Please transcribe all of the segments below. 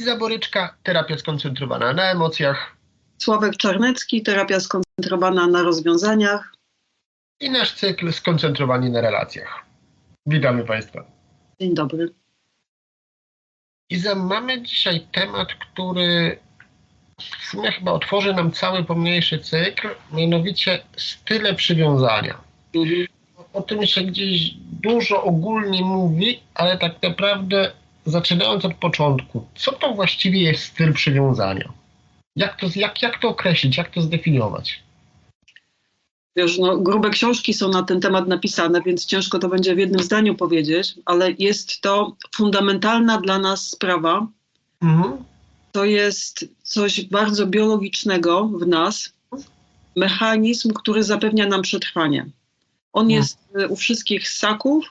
Iza Boryczka, terapia skoncentrowana na emocjach Sławek Czarnecki, terapia skoncentrowana na rozwiązaniach. i nasz cykl skoncentrowani na relacjach. Witamy Państwa. Dzień dobry. Iza, mamy dzisiaj temat, który w sumie chyba otworzy nam cały pomniejszy cykl, mianowicie style przywiązania. O tym się gdzieś dużo ogólnie mówi, ale tak naprawdę zaczynając od początku, co to właściwie jest styl przywiązania? Jak to, jak, jak to określić, jak to zdefiniować? Wiesz, no, grube książki są na ten temat napisane, więc ciężko to będzie w jednym zdaniu powiedzieć, ale jest to fundamentalna dla nas sprawa. Mhm. To jest coś bardzo biologicznego w nas, mechanizm, który zapewnia nam przetrwanie. On Mhm. jest y, u wszystkich ssaków,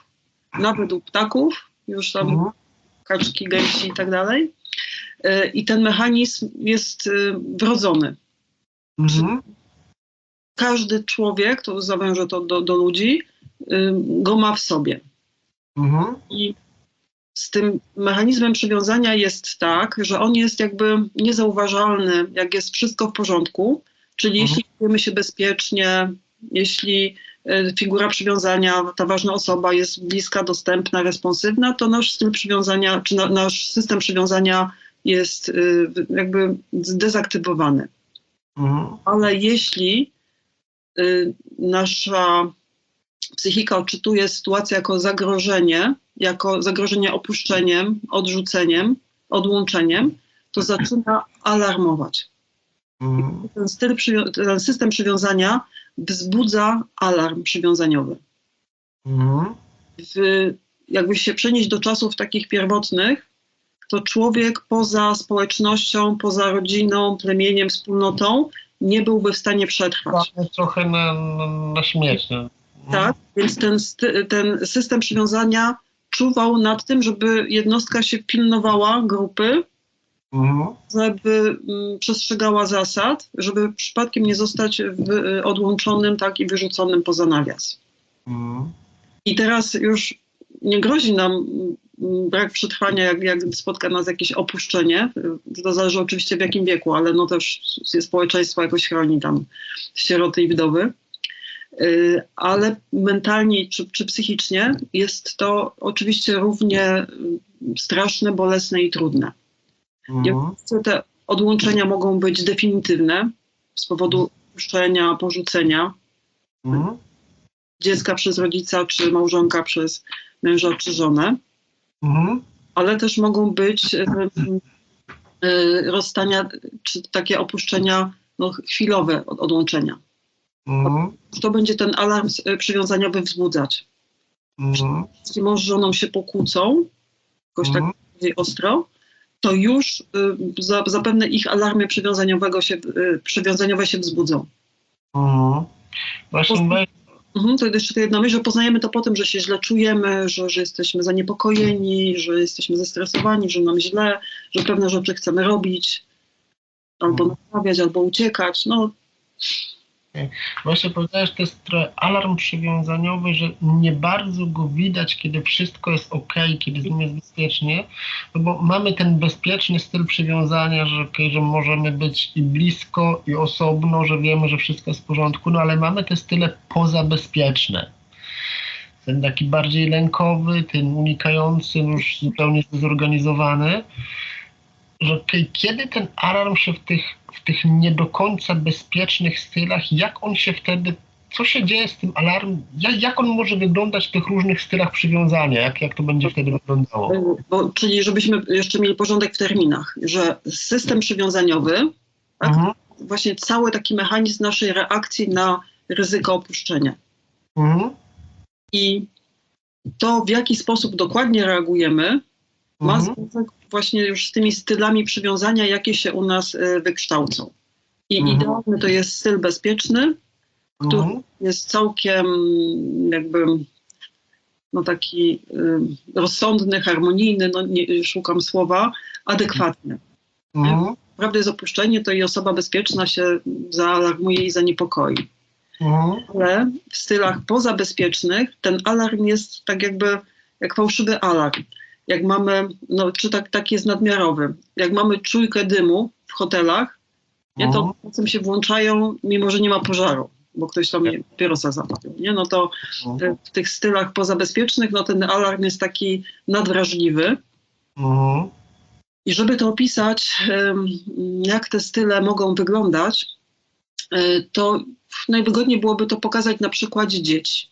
nawet u ptaków, już tam Mhm. Kaczki, gęsi i tak dalej. Y, I ten mechanizm jest y, wrodzony. Mhm. Każdy człowiek, to zawężę to do, do ludzi, y, go ma w sobie. Mhm. I z tym mechanizmem przywiązania jest tak, że on jest jakby niezauważalny, jak jest wszystko w porządku. Czyli Mhm. jeśli czujemy się bezpiecznie, jeśli figura przywiązania, ta ważna osoba jest bliska, dostępna, responsywna, to nasz styl przywiązania, czy na, nasz system przywiązania jest y, jakby zdezaktywowany. Mhm. Ale jeśli y, nasza psychika odczytuje sytuację jako zagrożenie, jako zagrożenie opuszczeniem, odrzuceniem, odłączeniem, to zaczyna alarmować. Mhm. Ten, styl, ten system przywiązania wzbudza alarm przywiązaniowy. Mhm. W, jakby się przenieść do czasów takich pierwotnych, to człowiek poza społecznością, poza rodziną, plemieniem, wspólnotą nie byłby w stanie przetrwać. Trochę- Trochę na, na, śmierć. no. Tak, więc ten, ten system przywiązania czuwał nad tym, żeby jednostka się pilnowała grupy, Mhm. Żeby mm, przestrzegała zasad, żeby przypadkiem nie zostać wy, odłączonym tak, i wyrzuconym poza nawias. Mhm. I teraz już nie grozi nam mm, brak przetrwania, jak, jak spotka nas jakieś opuszczenie. To zależy oczywiście w jakim wieku, ale no też społeczeństwo jakoś chroni tam sieroty i wdowy. Y, Ale mentalnie czy, czy psychicznie jest to oczywiście równie y, straszne, bolesne i trudne. Mhm. Te odłączenia mogą być definitywne z powodu opuszczenia, porzucenia Mhm. dziecka przez rodzica, czy małżonka przez męża czy żonę. Mhm. ale też mogą być e, e, rozstania, czy takie opuszczenia no, chwilowe od, odłączenia. Mhm. To będzie ten alarm e, przywiązaniowy wzbudzać. Mhm. Jeśli mąż z żoną się pokłócą, jakoś tak Mhm. bardziej ostro, to już y, za, zapewne ich alarmy przywiązaniowego się, y, przywiązaniowe się wzbudzą. Mhm. Właśnie we- Mhm, to jeszcze jedna myśl, że poznajemy to po tym, że się źle czujemy, że, że jesteśmy zaniepokojeni, że jesteśmy zestresowani, że nam źle, że pewne rzeczy chcemy robić, albo Mhm. naprawiać, albo uciekać. No, Właśnie powiedziałeś, to jest alarm przywiązaniowy, że nie bardzo go widać, kiedy wszystko jest ok, kiedy z nim jest bezpiecznie, no bo mamy ten bezpieczny styl przywiązania, że, okej, że możemy być i blisko, i osobno, że wiemy, że wszystko jest w porządku, no ale mamy te style pozabezpieczne. Ten taki bardziej lękowy, ten unikający, już zupełnie zorganizowany, że kiedy ten alarm się w tych, w tych nie do końca bezpiecznych stylach, jak on się wtedy, co się dzieje z tym alarmem, jak, jak on może wyglądać w tych różnych stylach przywiązania, jak, jak to będzie wtedy wyglądało? bo, czyli żebyśmy jeszcze mieli porządek w terminach, że system przywiązaniowy, tak, Mhm, właśnie cały taki mechanizm naszej reakcji na ryzyko opuszczenia. mhm, I to, w jaki sposób dokładnie reagujemy, ma mhm, związek właśnie już z tymi stylami przywiązania, jakie się u nas y, wykształcą. I Mhm. idealny to jest styl bezpieczny, który mhm, jest całkiem jakby no taki y, rozsądny, harmonijny, no nie, szukam słowa, adekwatny. mhm, Prawda jest opuszczenie, to i osoba bezpieczna się zaalarmuje i zaniepokoi. mhm, Ale w stylach pozabezpiecznych ten alarm jest tak jakby jak fałszywy alarm. Jak mamy, no czy tak, tak jest nadmiarowy, jak mamy czujkę dymu w hotelach, nie, to Mhm. czasem się włączają, mimo że nie ma pożaru, bo ktoś tam nie, papierosa zapalił, nie? No to Mhm. e, w tych stylach pozabezpiecznych, no ten alarm jest taki nadwrażliwy. Mhm. I żeby to opisać, jak te style mogą wyglądać, e, to najwygodniej byłoby to pokazać na przykładzie dzieci.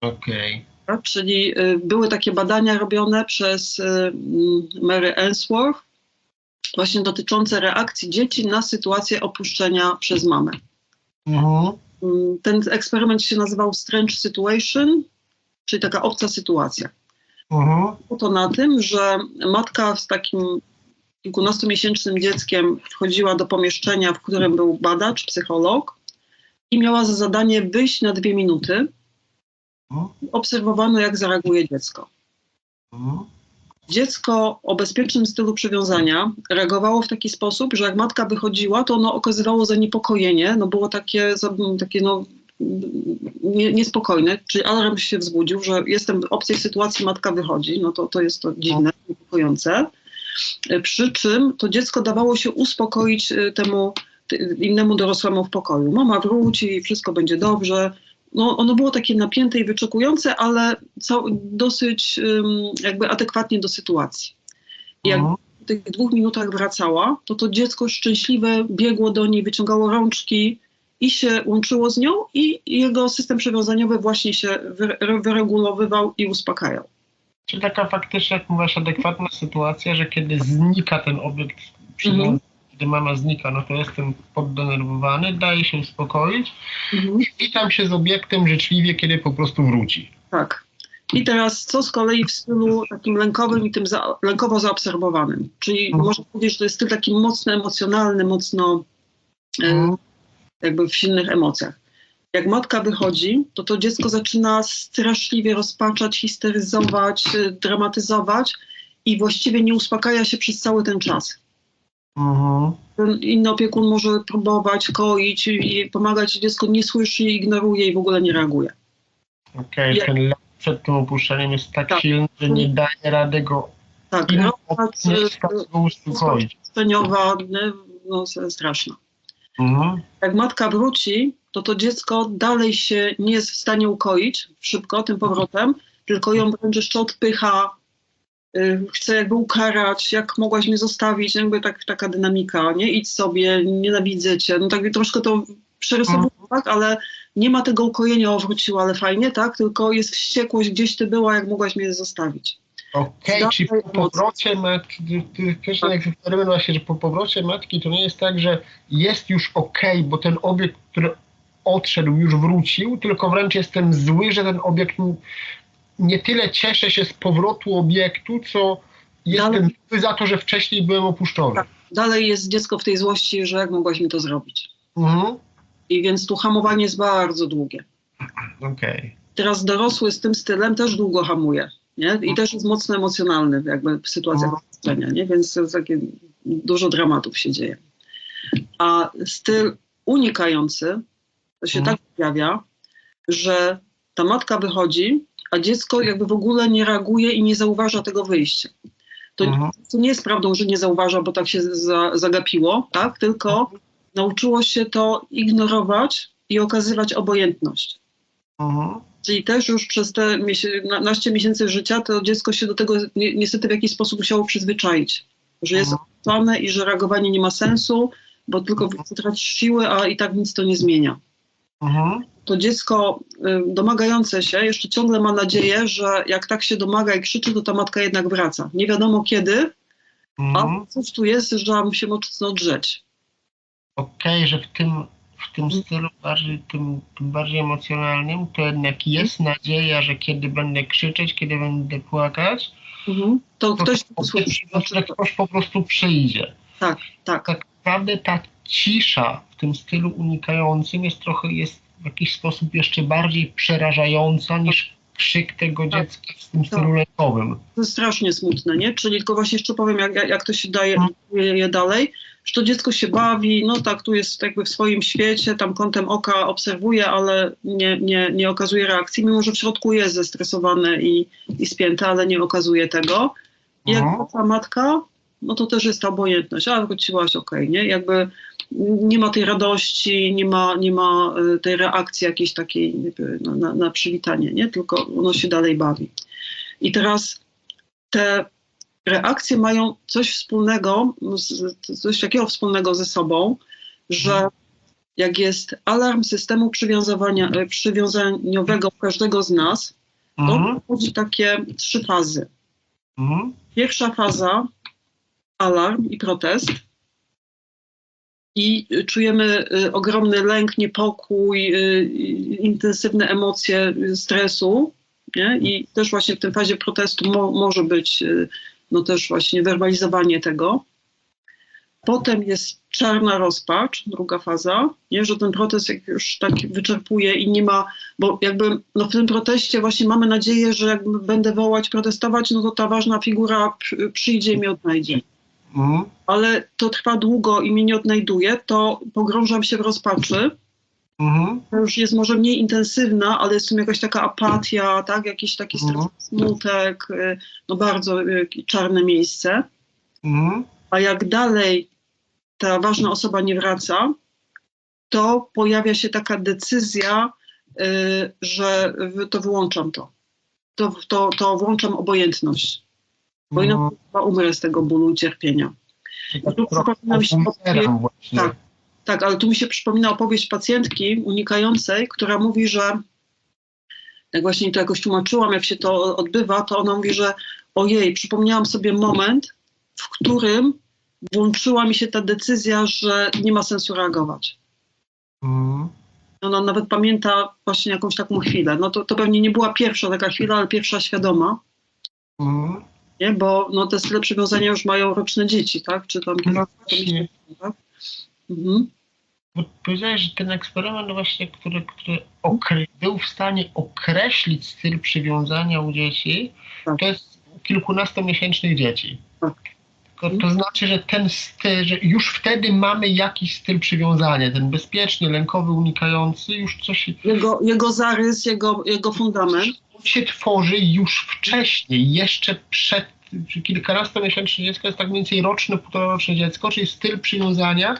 Okej. Tak? Czyli y, były takie badania robione przez y, mm, Mary Ainsworth, właśnie dotyczące reakcji dzieci na sytuację opuszczenia przez mamę. Mhm. Mm, Ten eksperyment się nazywał Strange Situation, czyli taka obca sytuacja. Mhm. To na tym, że matka z takim kilkunastomiesięcznym dzieckiem wchodziła do pomieszczenia, w którym był badacz, psycholog i miała za zadanie wyjść na dwie minuty. Mhm. Obserwowano, jak zareaguje dziecko. Mhm. Dziecko o bezpiecznym stylu przywiązania reagowało w taki sposób, że jak matka wychodziła, to ono okazywało zaniepokojenie, no było takie, takie no, nie, niespokojne, czyli alarm się wzbudził, że jestem w obcej sytuacji, matka wychodzi, no to, to jest to dziwne, niepokojące. E, Przy czym to dziecko dawało się uspokoić e, temu innemu dorosłemu w pokoju. Mama wróci, wszystko będzie dobrze. No, ono było takie napięte i wyczekujące, ale dosyć jakby adekwatnie do sytuacji. Jak Mhm. w tych dwóch minutach wracała, to to dziecko szczęśliwe biegło do niej, wyciągało rączki i się łączyło z nią i jego system przywiązaniowy właśnie się wyre- wyregulowywał i uspokajał. Czy taka faktycznie, jak mówiłaś, adekwatna sytuacja, że kiedy znika ten obiekt przywiązania, Mhm. Kiedy mama znika, no to jestem poddenerwowany, daje się uspokoić i witam się z obiektem życzliwie, kiedy po prostu wróci. Tak. I teraz co z kolei w stylu takim lękowym i tym za, lękowo zaobserwowanym? Czyli Mhm. można powiedzieć, że to jest styl taki mocno emocjonalny, mocno e, Mhm. jakby w silnych emocjach. Jak matka wychodzi, to to dziecko zaczyna straszliwie rozpaczać, histeryzować, y, dramatyzować i właściwie nie uspokaja się przez cały ten czas. Mhm. Ten inny opiekun może próbować koić i pomagać, dziecko nie słyszy, ignoruje i w ogóle nie reaguje. Okej, Jak- ten lęk przed tym opuszczeniem jest tak, Tak. silny, że nie daje rady go Tak, nie y, jest w stanie go uspokoić. no straszna. Mhm. Jak matka wróci, to to dziecko dalej się nie jest w stanie ukoić szybko tym powrotem, tylko ją wręcz jeszcze odpycha, chce jakby ukarać, jak mogłaś mnie zostawić, jakby tak, taka dynamika, nie? Idź sobie, nienawidzę cię. No tak troszkę to przerysowuję, tak? Ale nie ma tego ukojenia, o wróciła, ale fajnie, tak? Tylko jest wściekłość, gdzieś ty była, jak mogłaś mnie zostawić. Okej, Zdawaj czyli po powrocie matki, też jak eksperyment właśnie, że po powrocie matki to nie jest tak, że jest już okej, bo ten obiekt, który odszedł, już wrócił, tylko wręcz jestem zły, że ten obiekt nie tyle cieszę się z powrotu obiektu, co jestem Dalej- za to, że wcześniej byłem opuszczony. Tak. Dalej jest dziecko w tej złości, że jak mogłaś mi to zrobić. Mhm. I więc tu hamowanie jest bardzo długie. Okej. Teraz dorosły z tym stylem też długo hamuje. Nie? I też jest mocno emocjonalny jakby w sytuacjach Mhm. opuszczenia, nie? Więc takie dużo dramatów się dzieje. A styl unikający to się Mhm. tak objawia, że ta matka wychodzi, a dziecko jakby w ogóle nie reaguje i nie zauważa tego wyjścia. To, Mhm. to nie jest prawdą, że nie zauważa, bo tak się za, zagapiło, tak? tylko nauczyło się to ignorować i okazywać obojętność. Mhm. Czyli też już przez te naście miesięcy życia to dziecko się do tego ni- niestety w jakiś sposób musiało przyzwyczaić, że jest Mhm. opuszczone i że reagowanie nie ma sensu, bo tylko traci siły, a i tak nic to nie zmienia. Mhm. To dziecko y, domagające się jeszcze ciągle ma nadzieję, że jak tak się domaga i krzyczy, to ta matka jednak wraca. Nie wiadomo kiedy, Mhm. a coś tu jest, że się mocno drzeć. Okej, że w tym, w tym stylu bardziej, tym, tym bardziej emocjonalnym, to jednak jest nadzieja, że kiedy będę krzyczeć, kiedy będę płakać, To to, ktoś to, usłyszy. że ktoś po prostu przyjdzie. Tak, tak. Tak naprawdę ta cisza w tym stylu unikającym jest trochę, jest w jakiś sposób jeszcze bardziej przerażająca niż krzyk tego Tak. dziecka w tym stylu lękowym. To jest strasznie smutne, nie? Czyli tylko właśnie jeszcze powiem, jak, jak- to się daje Mhm. je dalej, że to dziecko się bawi, no tak, tu jest jakby w swoim świecie, tam kątem oka obserwuje, ale nie, nie, nie okazuje reakcji, mimo że w środku jest zestresowane i, i spięte, ale nie okazuje tego. I jak Mhm. wraca matka, no to też jest ta obojętność, a wróciłaś, okej, nie? Jakby nie ma tej radości, nie ma, nie ma y, tej reakcji jakiejś takiej na, na, na przywitanie, nie? Tylko ono się dalej bawi. I teraz te reakcje mają coś wspólnego, coś takiego wspólnego ze sobą, że jak jest alarm systemu przywiązywania, y, przywiązaniowego każdego z nas, to Mhm. wchodzi takie trzy fazy. Mhm. Pierwsza faza alarm i protest. I czujemy y, ogromny lęk, niepokój, y, intensywne emocje stresu. Nie? I też właśnie w tej fazie protestu mo, może być y, no też właśnie werbalizowanie tego. Potem jest czarna rozpacz, druga faza, nie? że ten protest jak już tak wyczerpuje i nie ma, bo jakby no w tym proteście właśnie mamy nadzieję, że jak będę wołać, protestować, no to ta ważna figura przy- przyjdzie i mnie odnajdzie. Mhm. Ale to trwa długo i mnie nie odnajduje, to pogrążam się w rozpaczy. Mhm. Już jest może mniej intensywna, ale jest w tym jakaś taka apatia, tak? jakiś taki Mhm. smutek, y, no bardzo y, czarne miejsce. Mhm. A jak dalej ta ważna osoba nie wraca, to pojawia się taka decyzja, y, że to wyłączam to. To, to, to włączam obojętność, bo inaczej chyba umrę z tego bólu i cierpienia. Tak tu przypomina mi się właśnie. Tak. Tak, ale tu mi się przypomina opowieść pacjentki unikającej, która mówi, że jak właśnie to jakoś tłumaczyłam, jak się to odbywa, to ona mówi, że ojej, przypomniałam sobie moment, w którym włączyła mi się ta decyzja, że nie ma sensu reagować. Mhm. Ona nawet pamięta właśnie jakąś taką chwilę. No to, to pewnie nie była pierwsza taka chwila, ale pierwsza świadoma, Mhm. Nie? bo no, te style przywiązania już mają roczne dzieci, tak? Czy tam No właśnie. tak? Mhm. Powiedziałeś, że ten eksperyment właśnie, który, który był w stanie określić styl przywiązania u dzieci, Tak. to jest kilkunastomiesięcznych dzieci. Tak. Tylko to znaczy, że ten styl, że już wtedy mamy jakiś styl przywiązania, ten bezpieczny, lękowy, unikający, już coś Jego, jego zarys, jego, jego fundament. on się tworzy już wcześniej, jeszcze przed czy kilkunastomiesięczne dziecko jest tak mniej więcej roczne, półtoroczne dziecko, czyli styl przywiązania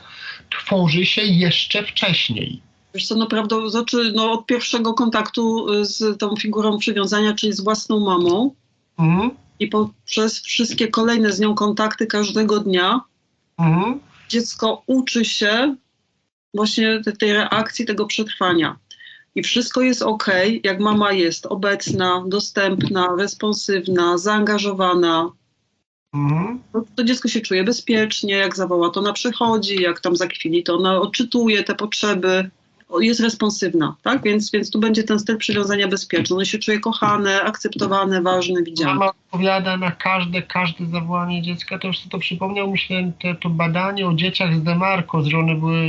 tworzy się jeszcze wcześniej. Wiesz co, no znaczy no, od pierwszego kontaktu z tą figurą przywiązania, czyli z własną mamą Mhm. I poprzez wszystkie kolejne z nią kontakty każdego dnia, Mhm. dziecko uczy się właśnie te, tej reakcji, tego przetrwania. I wszystko jest ok, jak mama jest obecna, dostępna, responsywna, zaangażowana. Mhm. To, to dziecko się czuje bezpiecznie, jak zawoła, to ona przychodzi, jak tam za chwili, to ona odczytuje te potrzeby, jest responsywna, tak? Więc, więc tu będzie ten styl przywiązania bezpieczny. Ono się czuje kochane, akceptowane, ważne, widziane. Mama odpowiada na każde, każde zawołanie dziecka. To już to przypomniał mi się te, to badanie o dzieciach z Demarco, że one były,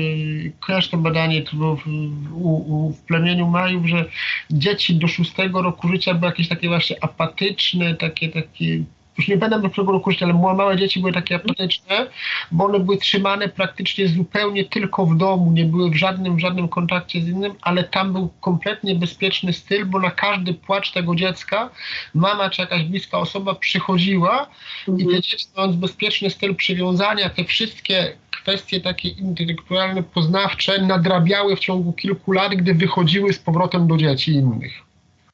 kojarz to badanie, to było w, u, u, w plemieniu Majów, że dzieci do szóstego roku życia były jakieś takie właśnie apatyczne, takie, takie już nie pamiętam do którego roku ale małe dzieci były takie apatyczne, bo one były trzymane praktycznie zupełnie tylko w domu, nie były w żadnym, w żadnym kontakcie z innym, ale tam był kompletnie bezpieczny styl, bo na każdy płacz tego dziecka mama czy jakaś bliska osoba przychodziła i Mhm. te dzieci mając bezpieczny styl przywiązania, te wszystkie kwestie takie intelektualne, poznawcze nadrabiały w ciągu kilku lat, gdy wychodziły z powrotem do dzieci innych.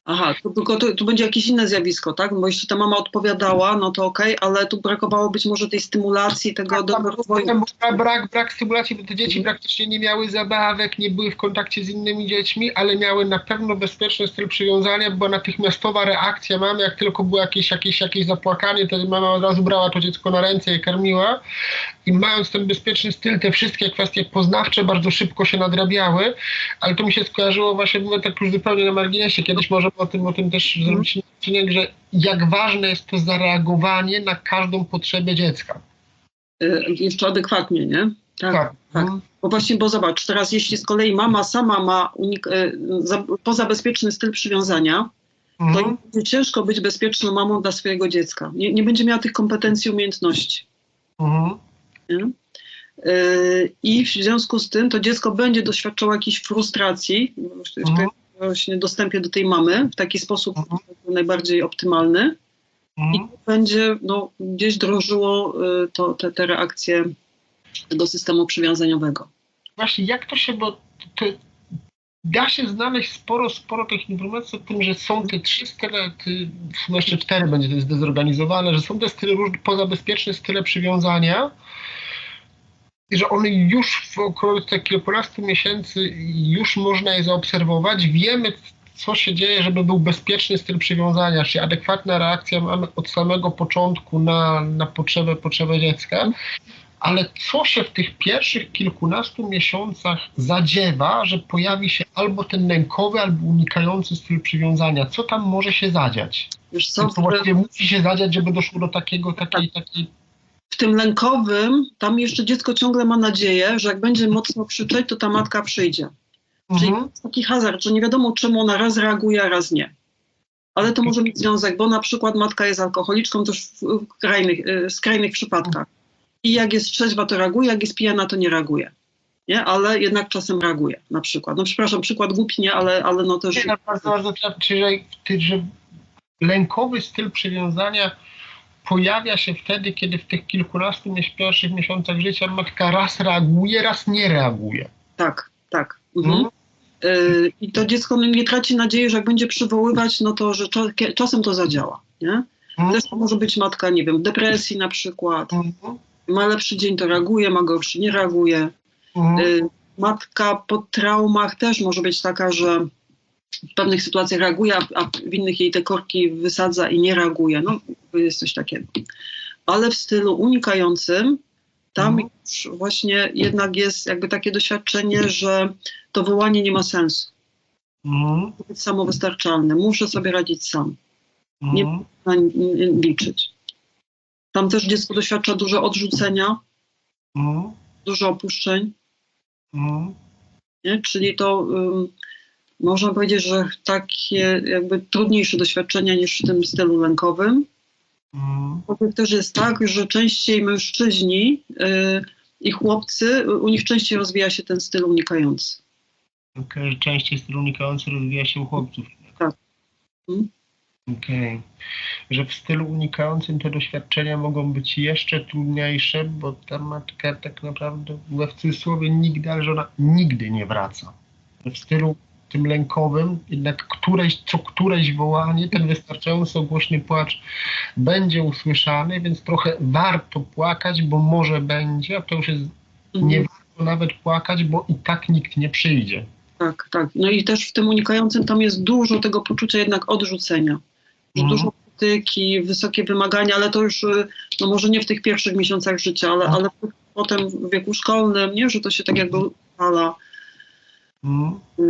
Aha, to, tylko tu, tu będzie jakieś inne zjawisko, tak? Bo jeśli ta mama odpowiadała, no to okej, ale tu brakowało być może tej stymulacji, tego Tam do był rozwoju. brak, brak, stymulacji, bo te dzieci Mhm. praktycznie nie miały zabawek, nie były w kontakcie z innymi dziećmi, ale miały na pewno bezpieczny styl przywiązania, była natychmiastowa reakcja mamy, jak tylko było jakieś, jakieś, jakieś zapłakanie, to mama od razu brała to dziecko na ręce i karmiła. I mając ten bezpieczny styl, te wszystkie kwestie poznawcze bardzo szybko się nadrabiały, ale to mi się skojarzyło właśnie, tak już zupełnie na marginesie, kiedyś możemy o tym, o tym też Mhm. zrobić odcinek, że jak ważne jest to zareagowanie na każdą potrzebę dziecka. Y, jeszcze adekwatnie, nie? Tak. Tak. tak. Mhm. Bo właśnie, bo zobacz, teraz jeśli z kolei mama sama ma y, za, pozabezpieczny styl przywiązania, to Mhm. będzie ciężko być bezpieczną mamą dla swojego dziecka. Nie, nie będzie miała tych kompetencji, umiejętności. Mhm. Yy, I w związku z tym to dziecko będzie doświadczało jakiejś frustracji Mhm. Właśnie dostępie do tej mamy w taki sposób Mhm. najbardziej optymalny. Mhm. będzie no, gdzieś drążyło y, to, te, te reakcje tego systemu przywiązaniowego. Właśnie jak to się, bo to, da się znaleźć sporo, sporo tych informacji o tym, że są te trzy style, ty, no jeszcze cztery będzie to jest zdezorganizowane, że są te style różne, pozabezpieczne style przywiązania i że one już w okolicy kilkunastu miesięcy już można je zaobserwować. Wiemy, co się dzieje, żeby był bezpieczny styl przywiązania, czyli adekwatna reakcja mamy od samego początku na, na potrzebę, potrzebę dziecka. Ale co się w tych pierwszych kilkunastu miesiącach zadziewa, że pojawi się albo ten lękowy, albo unikający styl przywiązania? Co tam może się zadziać? Wiesz co, Co właściwie musi się zadziać, żeby doszło do takiego, takiej, takiej... w tym lękowym, tam jeszcze dziecko ciągle ma nadzieję, że jak będzie mocno krzyczeć, to ta matka przyjdzie. Czyli Mhm. jest taki hazard, że nie wiadomo czemu ona raz reaguje, a raz nie. Ale to może mieć związek, bo na przykład matka jest alkoholiczką też w, skrajnych, y, skrajnych przypadkach. I jak jest trzeźwa, to reaguje, jak jest pijana, to nie reaguje. Nie? Ale jednak czasem reaguje na przykład. No przepraszam, przykład głupi, nie, ale, ale no też... Nie, no, bardzo, ty- że lękowy styl przywiązania pojawia się wtedy, kiedy w tych kilkunastu pierwszych miesiącach życia matka raz reaguje, raz nie reaguje. Tak, tak. Mhm. Mhm. Y, I to dziecko no, nie traci nadziei, że jak będzie przywoływać, no to że czasem to zadziała. Nie? Mhm. Też może być matka, nie wiem, w depresji na przykład. Mhm. Ma lepszy dzień, to reaguje, ma gorszy, nie reaguje. Mhm. Y, Matka po traumach też może być taka, że w pewnych sytuacjach reaguje, a w innych jej te korki wysadza i nie reaguje. No, jest coś takiego. Ale w stylu unikającym, tam Mhm. już właśnie jednak jest jakby takie doświadczenie, że to wołanie nie ma sensu. Mhm. Muszę być samowystarczalny, muszę sobie radzić sam, Nie- Mhm. liczyć. Tam też dziecko doświadcza dużo odrzucenia, Mhm. dużo opuszczeń. Mhm. Nie? Czyli to ym, można powiedzieć, że takie jakby trudniejsze doświadczenia niż w tym stylu lękowym. To też jest tak, że częściej mężczyźni y, i chłopcy, u nich częściej rozwija się ten styl unikający. Okej, że częściej styl unikający rozwija się u chłopców. Tak. Mhm. Okej. Że w stylu unikającym te doświadczenia mogą być jeszcze trudniejsze, bo ta matka tak naprawdę, mówię w cudzysłowie, nigdy, ale że ona nigdy nie wraca. W stylu tym lękowym, jednak któreś, co któreś wołanie, ten wystarczająco głośny płacz będzie usłyszany, więc trochę warto płakać, bo może będzie, a to już jest Mhm. nie warto nawet płakać, bo i tak nikt nie przyjdzie. Tak, tak. No i też w tym unikającym tam jest dużo tego poczucia jednak odrzucenia. Że Mhm. Dużo krytyki, wysokie wymagania, ale to już, y, no może nie w tych pierwszych miesiącach życia, ale, ale potem w wieku szkolnym, nie? że to się tak jakby ustala.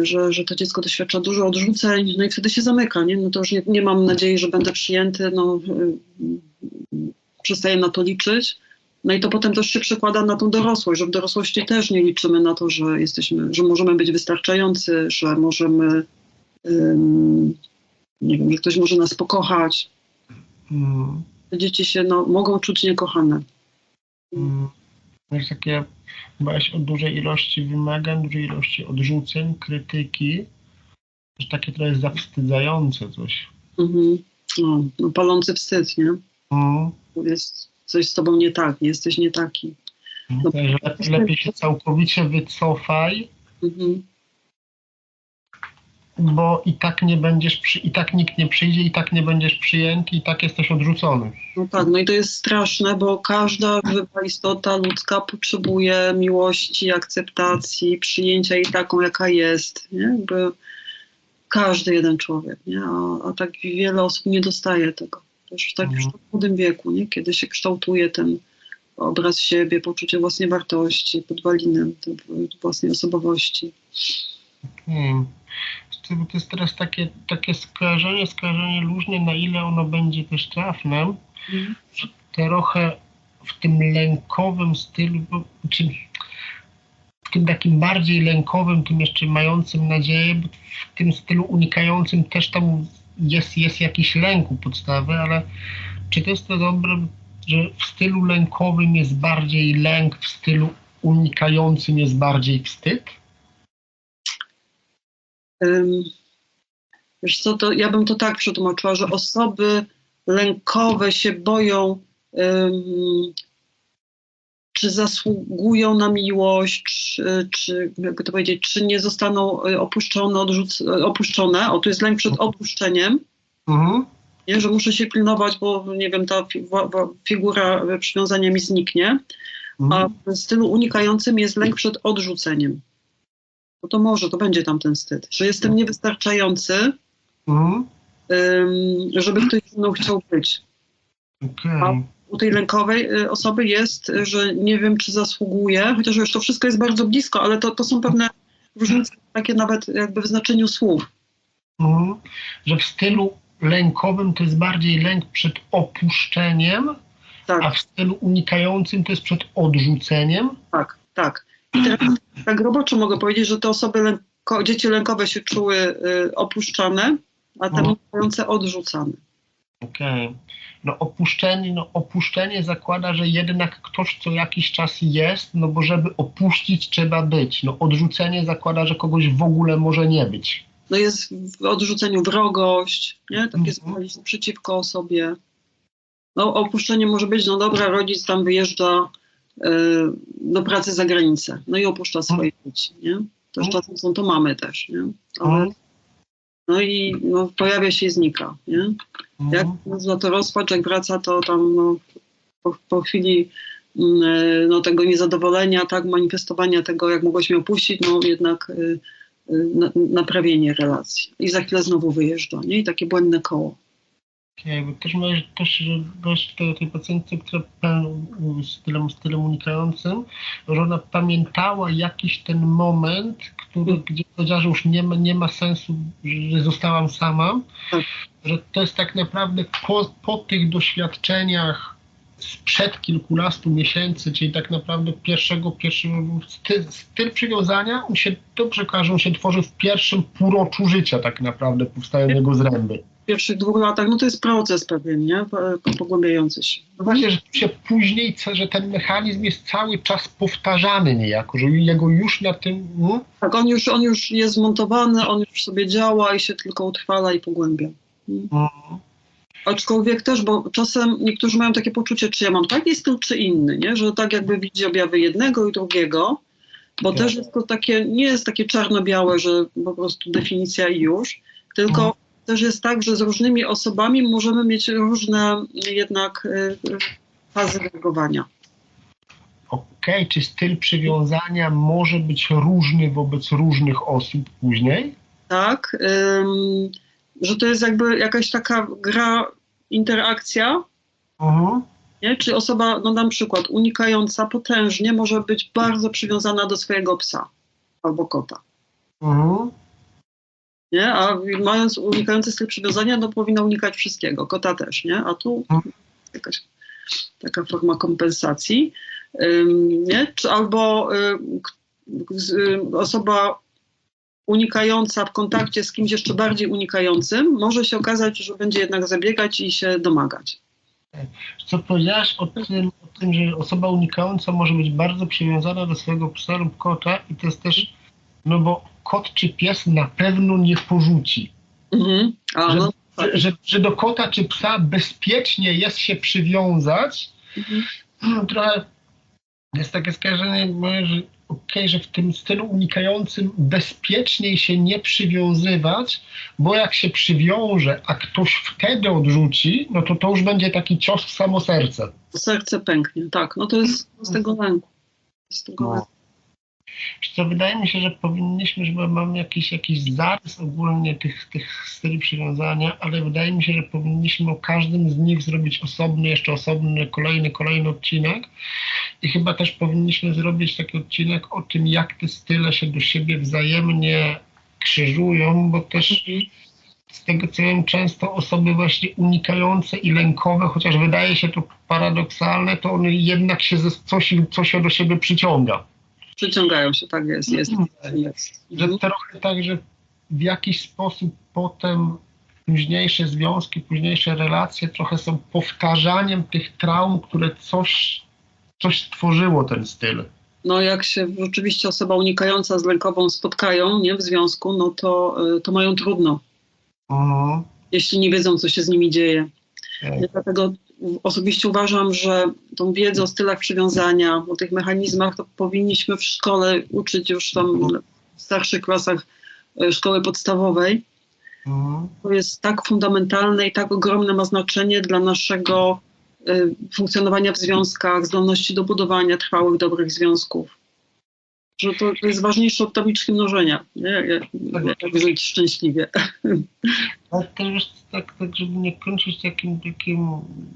Że, że to dziecko doświadcza dużo odrzuceń, no i wtedy się zamyka, nie? No to już nie, nie mam nadziei, że będę przyjęty, no y, przestaję na to liczyć. No i to potem też się przekłada na tą dorosłość, że w dorosłości też nie liczymy na to, że jesteśmy, że możemy być wystarczający, że możemy, ym, nie wiem, że ktoś może nas pokochać. Mm. Dzieci się no, mogą czuć niekochane. Mm. Jest takie, bałeś o dużej ilości wymagań, dużej ilości odrzuceń, krytyki. Też takie trochę zawstydzające coś. Mhm. No, no, palący wstyd, nie? Mm. Jest coś z tobą nie tak, jesteś nie taki. No, lepiej, lepiej się całkowicie wycofaj, Mhm. Bo i tak nie będziesz, przy, i tak nikt nie przyjdzie, i tak nie będziesz przyjęty, i tak jesteś odrzucony. No tak, no i to jest straszne, bo każda żywa istota ludzka potrzebuje miłości, akceptacji, przyjęcia jej taką, jaka jest, nie? Jakby każdy jeden człowiek, nie? A, a tak wiele osób nie dostaje tego. Też w tak Mhm. w młodym wieku, nie? Kiedy się kształtuje ten obraz siebie, poczucie własnej wartości, podwaliny tej własnej osobowości. Hmm. To jest teraz takie, takie skojarzenie, skojarzenie luźne, na ile ono będzie też trafne. trochę w tym lękowym stylu, czy w tym takim bardziej lękowym, tym jeszcze mającym nadzieję, bo w tym stylu unikającym też tam jest, jest jakiś lęk u podstawy, ale czy to jest to dobre, że w stylu lękowym jest bardziej lęk, w stylu unikającym jest bardziej wstyd? Wiesz co, to ja bym to tak przetłumaczyła, że osoby lękowe się boją, czy zasługują na miłość, czy, czy jakby to powiedzieć, czy nie zostaną y, opuszczone, odrzuc, y, opuszczone. O, tu jest lęk przed opuszczeniem, Mhm. nie? że muszę się pilnować, bo nie wiem, ta fi- figura przywiązania mi zniknie. A Mhm. w stylu unikającym jest lęk przed odrzuceniem. No to może, to będzie tam ten wstyd, że jestem niewystarczający, Mhm. żeby ktoś ze mną chciał być. Okej. U tej lękowej y, osoby jest, y, że nie wiem, czy zasługuje, chociaż już to wszystko jest bardzo blisko, ale to, to są pewne różnice, takie nawet jakby w znaczeniu słów. Mhm. Że w stylu lękowym to jest bardziej lęk przed opuszczeniem, Tak, a w stylu unikającym to jest przed odrzuceniem. tak, tak. Tak roboczo mogę powiedzieć, że te osoby, lęko, dzieci lękowe się czuły y, opuszczane, a te Mhm. unikające odrzucane. Okej. No opuszczenie, no opuszczenie zakłada, że jednak ktoś co jakiś czas jest, no bo żeby opuścić trzeba być. No odrzucenie zakłada, że kogoś w ogóle może nie być. no jest w odrzuceniu wrogość, nie? takie Mhm. zachowanie przeciwko osobie. No opuszczenie może być, no dobra, rodzic tam wyjeżdża do pracy za granicę, no i opuszcza swoje dzieci, nie? Też Mhm. czasem są to mamy też, nie? Ale, Mhm. no i no, pojawia się i znika, nie? Jak Mhm. można to rozpacz, jak wraca, to tam no, po, po chwili mm, e, no, tego niezadowolenia, tak, manifestowania tego, jak mogłeś mnie opuścić, no jednak y, y, na, naprawienie relacji. I za chwilę znowu wyjeżdża, nie? I takie błędne koło. Bo też możesz też, że gość tej, tej pacjentce, która stylem, stylem unikającym, że ona pamiętała jakiś ten moment, który, gdzie powiedziała, że już nie ma, nie ma sensu, że zostałam sama, Tak. że to jest tak naprawdę po, po tych doświadczeniach sprzed kilkunastu miesięcy, czyli tak naprawdę pierwszego, pierwszego styl, styl przywiązania, on się dobrze kojarzy, on się tworzy w pierwszym półroczu życia tak naprawdę powstają jego zręby. Pierwszych dwóch latach, no to jest proces pewien, nie? Po- Pogłębiający się. No właśnie, że się później, że ten mechanizm jest cały czas powtarzany niejako, że jego już na tym. No, Tak, on już, on już jest zmontowany, on już sobie działa i się tylko utrwala i pogłębia. no, Aczkolwiek też, bo czasem niektórzy mają takie poczucie, czy ja mam taki styl, czy inny, nie? że tak jakby widzi objawy jednego i drugiego, bo Tak. też jest to takie, nie jest takie czarno-białe, że po prostu definicja i już, tylko Mhm. Też jest tak, że z różnymi osobami możemy mieć różne jednak y, fazy reagowania. Okej, czy styl przywiązania może być różny wobec różnych osób później? Tak, ym, że to jest jakby jakaś taka gra, interakcja, Mhm. Nie? Czy osoba, no dam przykład, unikająca potężnie może być bardzo przywiązana do swojego psa albo kota. Mhm. Nie? A mając unikający styl przywiązania, no powinna unikać wszystkiego, kota też, nie? A tu Mhm. jakaś taka forma kompensacji. Ym, nie? Czy albo z, ym, osoba unikająca w kontakcie z kimś jeszcze bardziej unikającym, może się okazać, że będzie jednak zabiegać i się domagać. Co powiedziałaś o tym, o tym, że osoba unikająca może być bardzo przywiązana do swojego psa lub kota i to jest też, no bo kot czy pies na pewno nie porzuci. Mhm. A, Że, no, tak. że, że, że do kota czy psa bezpiecznie jest się przywiązać, Mhm. trochę jest takie skojarzenie moje, że okej, że w tym stylu unikającym bezpieczniej się nie przywiązywać, bo jak się przywiąże, a ktoś wtedy odrzuci, no to to już będzie taki cios w samo serce. serce pęknie, tak. No to jest z tego lęku. Z tego No. lęku. Co wydaje mi się, że powinniśmy, żeby mam jakiś, jakiś zarys ogólnie tych, tych styli przywiązania, ale wydaje mi się, że powinniśmy o każdym z nich zrobić osobny, jeszcze osobny, kolejny, kolejny odcinek. I chyba też powinniśmy zrobić taki odcinek o tym, jak te style się do siebie wzajemnie krzyżują, bo też z tego co wiem, często osoby właśnie unikające i lękowe, chociaż wydaje się to paradoksalne, to one jednak się coś, coś do siebie przyciąga. Przyciągają się, tak jest, jest. jest. Że trochę tak, że w jakiś sposób potem późniejsze związki, późniejsze relacje trochę są powtarzaniem tych traum, które coś, coś stworzyło ten styl. No jak się rzeczywiście osoba unikająca z lękową spotkają, nie, w związku, no to, y, to mają trudno, Mhm. jeśli nie wiedzą, co się z nimi dzieje. Dlatego osobiście uważam, że tą wiedzę o stylach przywiązania, o tych mechanizmach, to powinniśmy w szkole uczyć już tam w starszych klasach e, szkoły podstawowej. Mhm. To jest tak fundamentalne i tak ogromne ma znaczenie dla naszego e, funkcjonowania w związkach, zdolności do budowania trwałych, dobrych związków. Że to, to jest ważniejsze od tabliczki mnożenia. Nie? Jak, jak żyć szczęśliwie. Ale też tak, tak, żeby nie kończyć takim, takim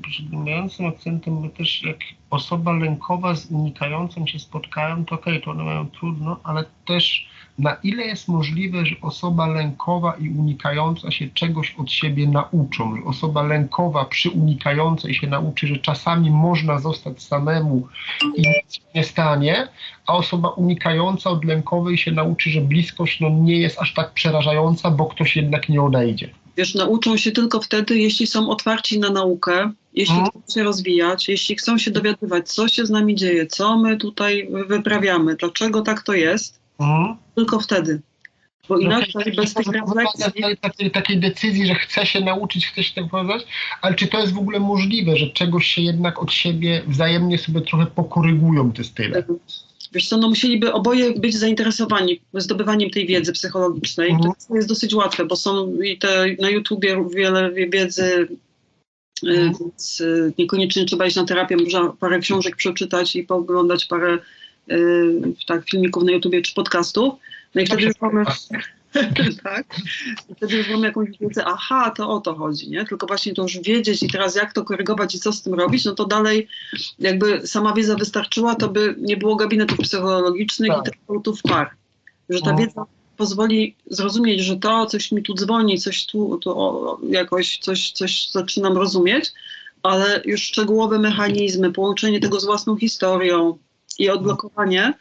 przygnębiającym akcentem, bo też jak osoba lękowa z unikającym się spotkają, to okej, to one mają trudno, ale też na ile jest możliwe, że osoba lękowa i unikająca się czegoś od siebie nauczą, że osoba lękowa przy unikającej się nauczy, że czasami można zostać samemu i nic nie stanie, a osoba unikająca od lękowej się nauczy, że bliskość no, nie jest aż tak przerażająca, bo ktoś jednak nie odejdzie. Wiesz, nauczą się tylko wtedy, jeśli są otwarci na naukę, jeśli Mhm. chcą się rozwijać, jeśli chcą się dowiadywać, co się z nami dzieje, co my tutaj wyprawiamy, dlaczego tak to jest, Mhm. tylko wtedy. Bo inaczej No, bez tych refleksji, takiej, takiej, takiej decyzji, że chce się nauczyć, chce się tak powiedzieć, ale czy to jest w ogóle możliwe, że czegoś się jednak od siebie wzajemnie sobie trochę pokorygują te style? Wiesz co, no musieliby oboje być zainteresowani zdobywaniem tej wiedzy psychologicznej. Mhm. To jest dosyć łatwe, bo są i te, na YouTubie wiele wiedzy, y, Mhm. więc y, niekoniecznie trzeba iść na terapię, można parę książek przeczytać i pooglądać parę y, tak, filmików na YouTubie czy podcastów. No i wtedy już mamy, tak, i wtedy już mamy jakąś wiedzę, aha, to o to chodzi, nie? Tylko właśnie to już wiedzieć i teraz jak to korygować i co z tym robić, no to dalej jakby sama wiedza wystarczyła, to by nie było gabinetów psychologicznych Tak. i terapeutów par. Że ta No. wiedza pozwoli zrozumieć, że to coś mi tu dzwoni, coś tu, tu o, jakoś coś, coś zaczynam rozumieć, ale już szczegółowe mechanizmy, połączenie tego z własną historią i odblokowanie,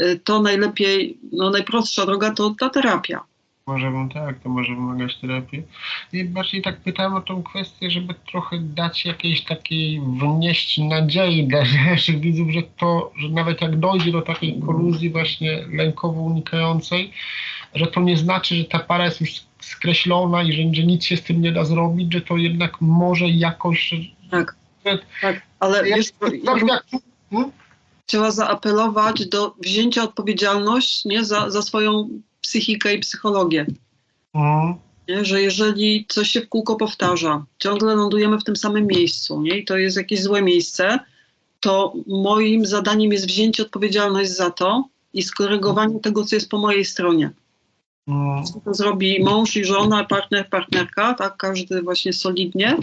y, to najlepiej, no najprostsza droga to ta terapia. Może bym tak, to może wymagać terapii. I bardziej tak pytałem o tą kwestię, żeby trochę dać jakiejś takiej, wnieść nadziei dla naszych widzów, że to, że nawet jak dojdzie do takiej koluzji właśnie lękowo unikającej, że to nie znaczy, że ta para jest już skreślona i że, że nic się z tym nie da zrobić, że to jednak może jakoś... Tak, że- tak, ale jak, wiesz, ja bym jak, hmm? chciała zaapelować do wzięcia odpowiedzialności nie, za, za swoją psychikę i psychologię. Mhm. Nie? Że jeżeli coś się w kółko powtarza, ciągle lądujemy w tym samym miejscu nie? i to jest jakieś złe miejsce, to moim zadaniem jest wzięcie odpowiedzialności za to i skorygowanie tego, co jest po mojej stronie. Co to zrobi mąż i żona, partner, partnerka, tak, każdy właśnie solidnie,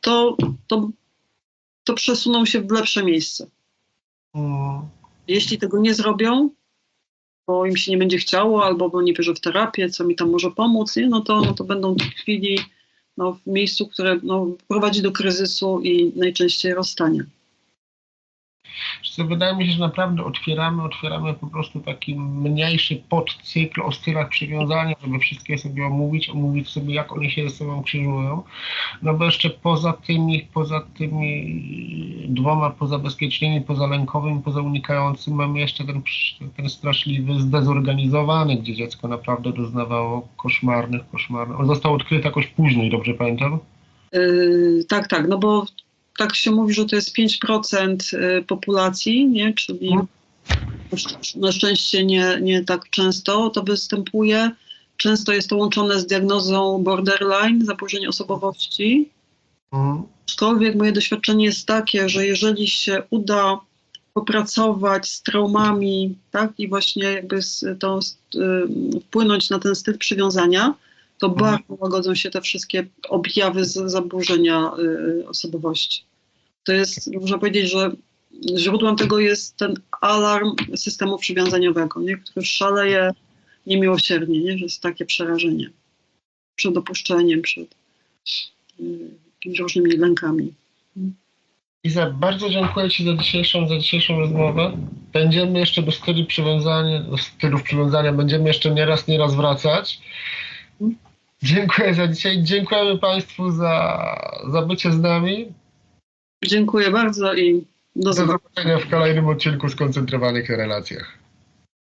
to, to, to przesuną się w lepsze miejsce. Mhm. Jeśli tego nie zrobią, bo im się nie będzie chciało, albo bo nie wierzę w terapię, co mi tam może pomóc, nie? No, to, no to będą tkwili no, w miejscu, które no, prowadzi do kryzysu i najczęściej rozstania. Co, Wydaje mi się, że naprawdę otwieramy, otwieramy po prostu taki mniejszy podcykl o stylach przywiązania, żeby wszystkie sobie omówić, omówić sobie, jak one się ze sobą krzyżują. No bo jeszcze poza tymi, poza tymi dwoma pozabezpiecznymi, pozalękowymi, pozaunikającymi, mamy jeszcze ten, ten straszliwy, zdezorganizowany, gdzie dziecko naprawdę doznawało koszmarnych, koszmarnych. On został odkryty jakoś później, dobrze pamiętam? Yy, tak, tak, no bo tak się mówi, że to jest 5% y, populacji, nie? czyli Mhm. na szcz- na szczęście nie, nie tak często to występuje. Często jest to łączone z diagnozą borderline, zaburzeń osobowości. Mhm. Aczkolwiek moje doświadczenie jest takie, że jeżeli się uda popracować z traumami, tak, i właśnie jakby z tą, z, y, wpłynąć na ten styl przywiązania, to Mhm. bardzo łagodzą się te wszystkie objawy z zaburzenia y, osobowości. To jest, można powiedzieć, że źródłem tego jest ten alarm systemu przywiązaniowego, nie, który szaleje niemiłosiernie, nie, że jest takie przerażenie przed opuszczeniem, przed y, jakimiś różnymi lękami. Iza, bardzo dziękuję Ci za dzisiejszą, za dzisiejszą rozmowę. Będziemy jeszcze do stylu przywiązania, do stylów przywiązania będziemy jeszcze nieraz, nieraz wracać. Dziękuję za dzisiaj. Dziękujemy Państwu za, za bycie z nami. Dziękuję bardzo i do zobaczenia w kolejnym odcinku skoncentrowanych relacjach.